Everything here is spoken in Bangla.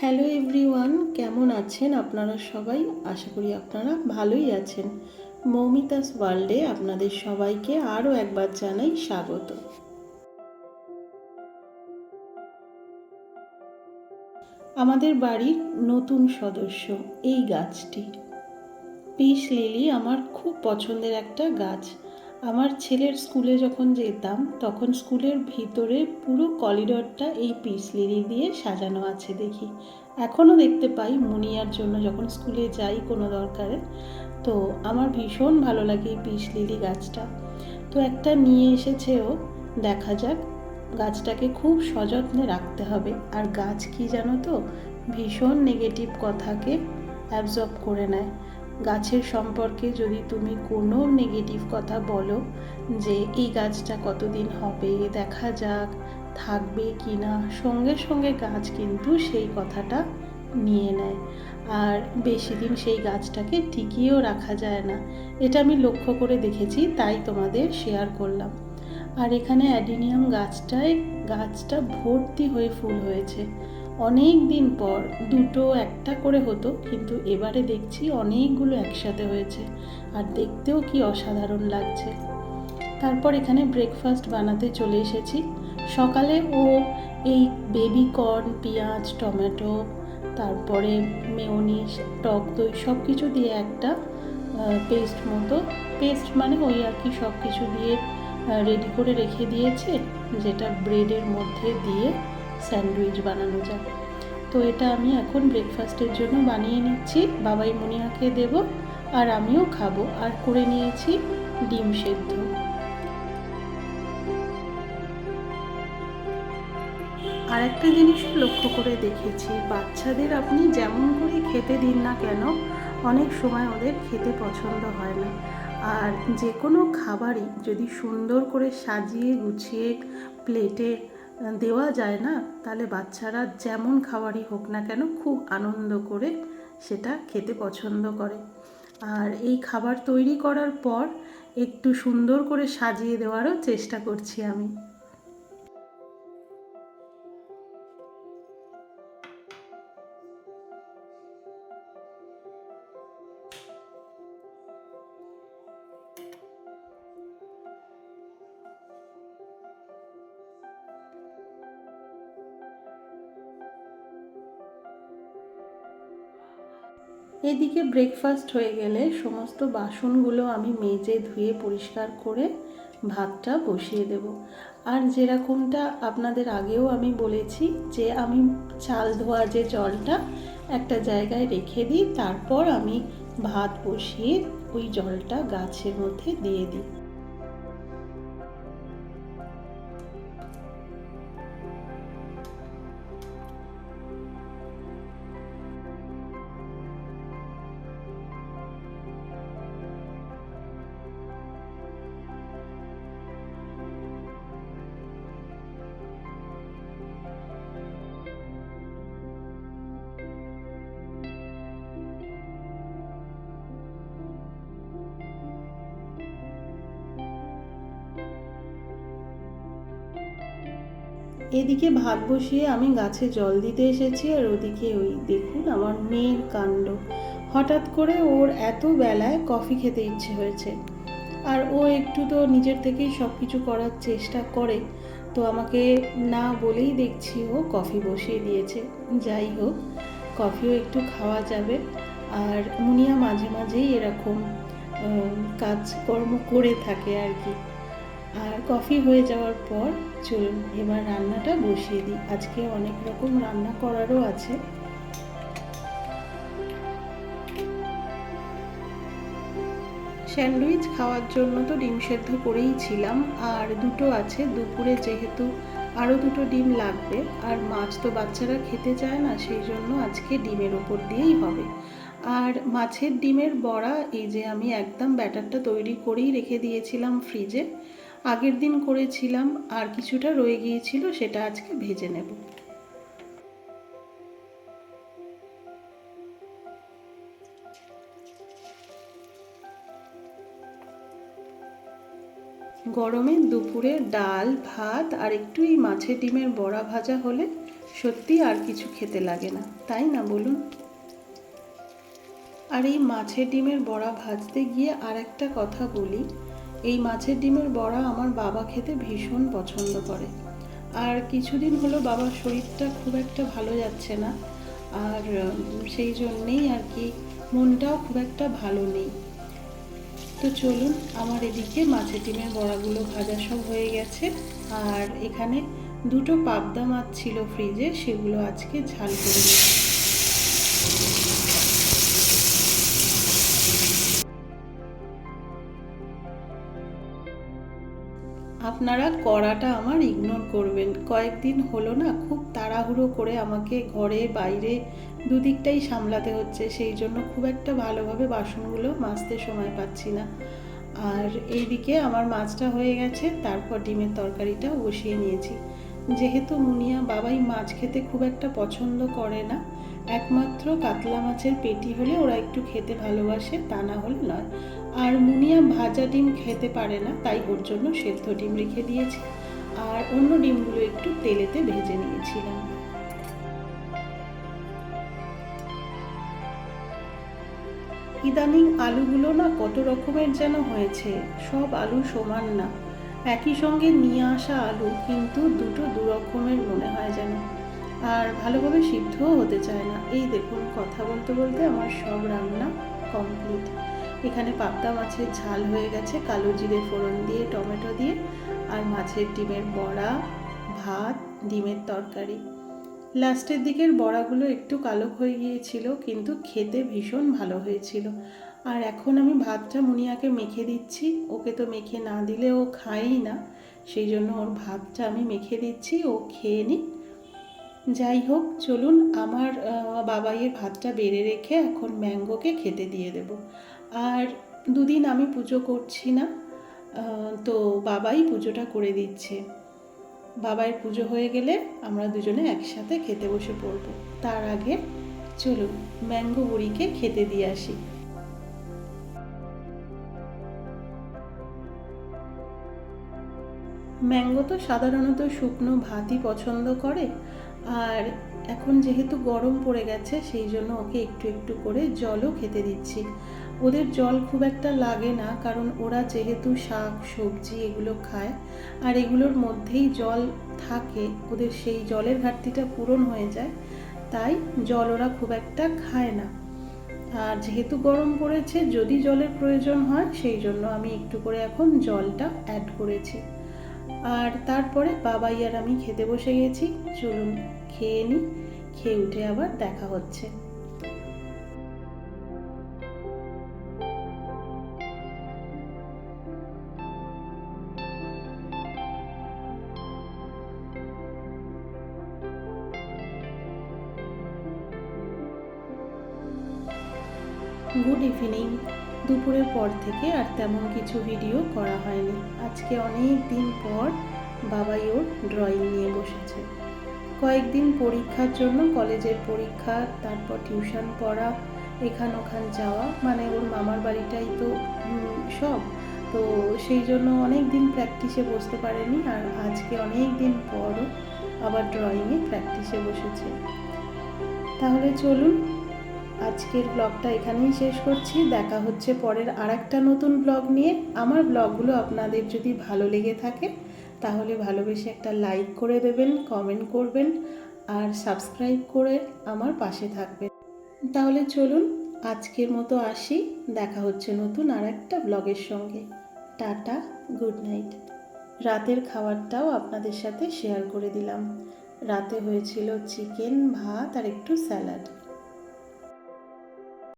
হ্যালো এভরিওয়ান, কেমন আছেন আপনারা সবাই? আশা করি আপনারা ভালোই আছেন। মৌমিতাস ওয়ার্ল্ডে আপনাদের সবাইকে আরও একবার জানাই স্বাগত। আমাদের বাড়ির নতুন সদস্য এই গাছটি। পিস লিলি আমার খুব পছন্দের একটা গাছ। আমার ছেলের স্কুলে যখন যেতাম, তখন স্কুলের ভিতরে পুরো করিডরটা এই পিস লিলি দিয়ে সাজানো আছে দেখি। এখনও দেখতে পাই মুনিয়ার জন্য যখন স্কুলে যাই কোনো দরকারে। তো আমার ভীষণ ভালো লাগে এই পিস লিলি গাছটা। তো একটা নিয়ে এসেছে ও, দেখা যাক। গাছটাকে খুব সযত্নে রাখতে হবে। আর গাছ কি জানো তো? ভীষণ নেগেটিভ কথাকে অ্যাবজর্ব করে নেয়। গাছের সম্পর্কে যদি তুমি কোনো নেগেটিভ কথা বলো যে এই গাছটা কতদিন হবে, দেখা যাক থাকবে কি না, সঙ্গে সঙ্গে গাছ কিন্তু সেই কথাটা নিয়ে নেয়। আর বেশি দিন সেই গাছটাকে টিকিয়েও রাখা যায় না। এটা আমি লক্ষ্য করে দেখেছি, তাই তোমাদের শেয়ার করলাম। আর এখানে অ্যাডিনিয়াম গাছটায়, গাছটা ভর্তি হয়ে ফুল হয়েছে। অনেক দিন পর দুটো একটা করে হতো, কিন্তু এবারে দেখছি অনেকগুলো একসাথে হয়েছে, আর দেখতেও কি অসাধারণ লাগছে। তারপর এখানে ব্রেকফাস্ট বানাতে চলে এসেছি। সকালে ও এই বেবি কর্ন পেঁয়াজ, টমেটো, তারপরে মেয়নিস টক দই সব কিছু দিয়ে একটা পেস্ট মতো পেস্ট মানে ওই আর কি সব কিছু দিয়ে রেডি করে রেখে দিয়েছে, যেটা ব্রেডের মধ্যে দিয়ে স্যান্ডউইচ বানানো যাবে তো এটা আমি এখন ব্রেকফাস্টের জন্য বানিয়ে নিচ্ছি। বাবাই মুনিয়াকে দেব আর আমিও খাব। আর করে নিয়েছি ডিম সেদ্ধ। আর একটা জিনিস লক্ষ্য করে দেখেছি, বাচ্চাদের আপনি যেমন করে খেতে দিন না কেন, অনেক সময় ওদের খেতে পছন্দ হয় না। আর যে কোনো খাবারই যদি সুন্দর করে সাজিয়ে গুছিয়ে প্লেটে দেওয়া যায় না, তাহলে বাচ্চারা যেমন খাবারই হোক না কেন খুব আনন্দ করে সেটা খেতে পছন্দ করে। আর এই খাবার তৈরি করার পর একটু সুন্দর করে সাজিয়ে দেওয়ারও চেষ্টা করছি আমি। এদিকে ব্রেকফাস্ট হয়ে গেলে সমস্ত বাসনগুলো আমি মেজে ধুয়ে পরিষ্কার করে ভাতটা বসিয়ে দেব। আর যেরকমটা আপনাদের আগেও আমি বলেছি যে আমি চাল ধোয়া যে জলটা একটা জায়গায় রেখে দিই, তারপর আমি ভাত বসিয়ে ওই জলটা গাছের মধ্যে দিয়ে দিই। এদিকে ভাত বসিয়ে আমি গাছে জল দিতে এসেছি আর ওদিকে ওই দেখুন আমার মেয়ের কাণ্ড। হঠাৎ করে ওর এত বেলায় কফি খেতে ইচ্ছে হয়েছে। আর ও একটু তো নিজের থেকেই সব কিছু করার চেষ্টা করে, তো আমাকে না বলেই দেখছি ও কফি বসিয়ে দিয়েছে। যাই হোক, কফিও একটু খাওয়া যাবে। আর মুনিয়া মাঝে মাঝেই এরকম কাজকর্ম করে থাকে আর কি। আর কফি হয়ে যাওয়ার পর চলুন এবার রান্নাটা বসিয়ে দিই। আজকে অনেক রকম রান্না করারও আছে। স্যান্ডউইচ খাওয়ার জন্য তো ডিম সেদ্ধ করেই ছিলাম, আর দুটো আছে। দুপুরে যেহেতু আরও দুটো ডিম লাগবে, আর মাছ তো বাচ্চারা খেতে চায় না, সেই জন্য আজকে ডিমের ওপর দিয়েই হবে। আর মাছের ডিমের বড়া, এই যে আমি একদম ব্যাটারটা তৈরি করেই রেখে দিয়েছিলাম ফ্রিজে। আগের দিন করেছিলাম, আর কিছুটা রয়ে গিয়েছিল, সেটা আজকে ভেজে নেব। গরমে দুপুরে ডাল, ভাত, আর একটু এই মাছের ডিমের বড়া ভাজা হলে সত্যি আর কিছু খেতে লাগে না, তাই না বলুন? আর এই মাছের ডিমের বড়া ভাজতে গিয়ে আর একটা কথা বলি এই মাছের ডিমের বড়া আমার বাবা খেতে ভীষণ পছন্দ করে। আর কিছুদিন হলো বাবার শরীরটা খুব একটা ভালো যাচ্ছে না। আর সেই জন্যেই আর কি মনটাও খুব একটা ভালো নেই। তো চলুন, আমার এদিকে মাছের ডিমের বড়াগুলো ভাজা সব হয়ে গেছে। আর এখানে দুটো পাবদা মাছ ছিল ফ্রিজে সেগুলো আজকে ঝাল করে নেব আপনারা কড়াটা আমার ইগনোর করবেন। কয়েকদিন হলো না, খুব তাড়াহুড়ো করে আমাকে ঘরে, বাইরে দুদিকটাই সামলাতে হচ্ছে। সেই জন্য খুব একটা ভালোভাবে বাসনগুলো মাজতে সময় পাচ্ছি না। আর এইদিকে আমার মাছটা হয়ে গেছে, তারপর ডিমের তরকারিটা বসিয়ে নিয়েছি। যেহেতু মুনিয়া বাবাই মাছ খেতে খুব একটা পছন্দ করে না, একমাত্র কাতলা মাছের পেটি হলে ওরা একটু খেতে ভালোবাসে, তা না হলে নয়। আর মুনিয়া ভাজা ডিম খেতে পারে না, তাই ওর জন্য সেদ্ধ ডিম রেখে দিয়েছি। আর অন্য ডিমগুলো একটু তেলেতে ভেজে নিয়েছিলাম। ইদানিং আলুগুলো না কত রকমের যেন হয়েছে, সব আলু সমান না। একই সঙ্গে নিয়ে আসা আলু কিন্তু দুটো দু রকমের মনে হয় যেন। আর ভালোভাবে সিদ্ধও হতে চায় না। এই দেখুন, কথা বলতে বলতে আমার সব রান্না কমপ্লিট এখানে পাবদা মাছের ঝাল হয়ে গেছে। কালো জিরে ফোড়ন দিয়ে, টমেটো দিয়ে আর মাছের ডিমের বড়া, ভাত, ডিমের তরকারি। লাস্টের দিকের বড়াগুলো একটু কালো হয়ে গিয়েছিল, কিন্তু খেতে ভীষণ ভালো হয়েছিল। আর এখন আমি ভাতটা মুনিয়াকে মেখে দিচ্ছি। ওকে তো মেখে না দিলে ও খায়ই না। সেই জন্য ওর ভাতটা আমি মেখে দিচ্ছি, ও খেয়ে নিক। যাই হোক, চলুন, আমার বাবাইয়ের ভাতটা বেড়ে রেখে এখন ম্যাঙ্গোকে খেতে দিয়ে দেব। আর দুদিন আমি পুজো করছি না তো বাবাই পুজোটা করে দিচ্ছে। বাবার পুজো হয়ে গেলে আমরা দুজনে একসাথে খেতে বসে পড়ব। তার আগে চলুন ম্যাঙ্গো বুড়িকে খেতে দিয়ে আসি। ম্যাঙ্গো তো সাধারণত শুকনো ভাতই পছন্দ করে, আর এখন যেহেতু গরম পড়ে গেছে, সেই জন্য ওকে একটু একটু করে জলও খেতে দিচ্ছি। ওদের জল খুব একটা লাগে না, কারণ ওরা যেহেতু শাক, সবজি এগুলো খায়, আর এগুলোর মধ্যেই জল থাকে, ওদের সেই জলের ঘাটতিটা পূরণ হয়ে যায়, তাই জল ওরা খুব একটা খায় না। আর যেহেতু গরম পড়েছে, যদি জলের প্রয়োজন হয়, সেই জন্য আমি একটু করে এখন জলটা অ্যাড করেছি। আর তারপরে বাবাই আর আমি খেতে বসে গেছি, চলুন খেয়ে নিই খেয়ে উঠে আবার দেখা হচ্ছে। Good evening. দুপুরের পর থেকে আর তেমন কিছু ভিডিও করা হয়নি। আজকে অনেক দিন পর বাবাই ওর ড্রয়িং নিয়ে বসেছে। কয়েকদিন পরীক্ষার জন্য কলেজের পরীক্ষা, তারপর টিউশন পড়া এখান ওখান যাওয়া মানে ওর মামার বাড়িটাই তো সব। তো সেই জন্য অনেক দিন প্র্যাকটিসে বসতে পারেনি আর আজকে অনেক দিন পরও আবার ড্রয়িংয়ে প্র্যাকটিসে বসেছে। তাহলে চলুন আজকের ব্লগটা এখানেই শেষ করছি। দেখা হচ্ছে পরের আর একটা নতুন ব্লগ নিয়ে। আমার ব্লগগুলো আপনাদের যদি ভালো লেগে থাকে, তাহলে ভালোবেসে একটা লাইক করে দেবেন, কমেন্ট করবেন, আর সাবস্ক্রাইব করে আমার পাশে থাকবেন। তাহলে চলুন আজকের মতো আসি। দেখা হচ্ছে নতুন আর একটা ব্লগের সঙ্গে। Tata, good night. রাতের খাবারটাও আপনাদের সাথে শেয়ার করে দিলাম। রাতে হয়েছিল চিকেন, ভাত, আর একটু স্যালাড।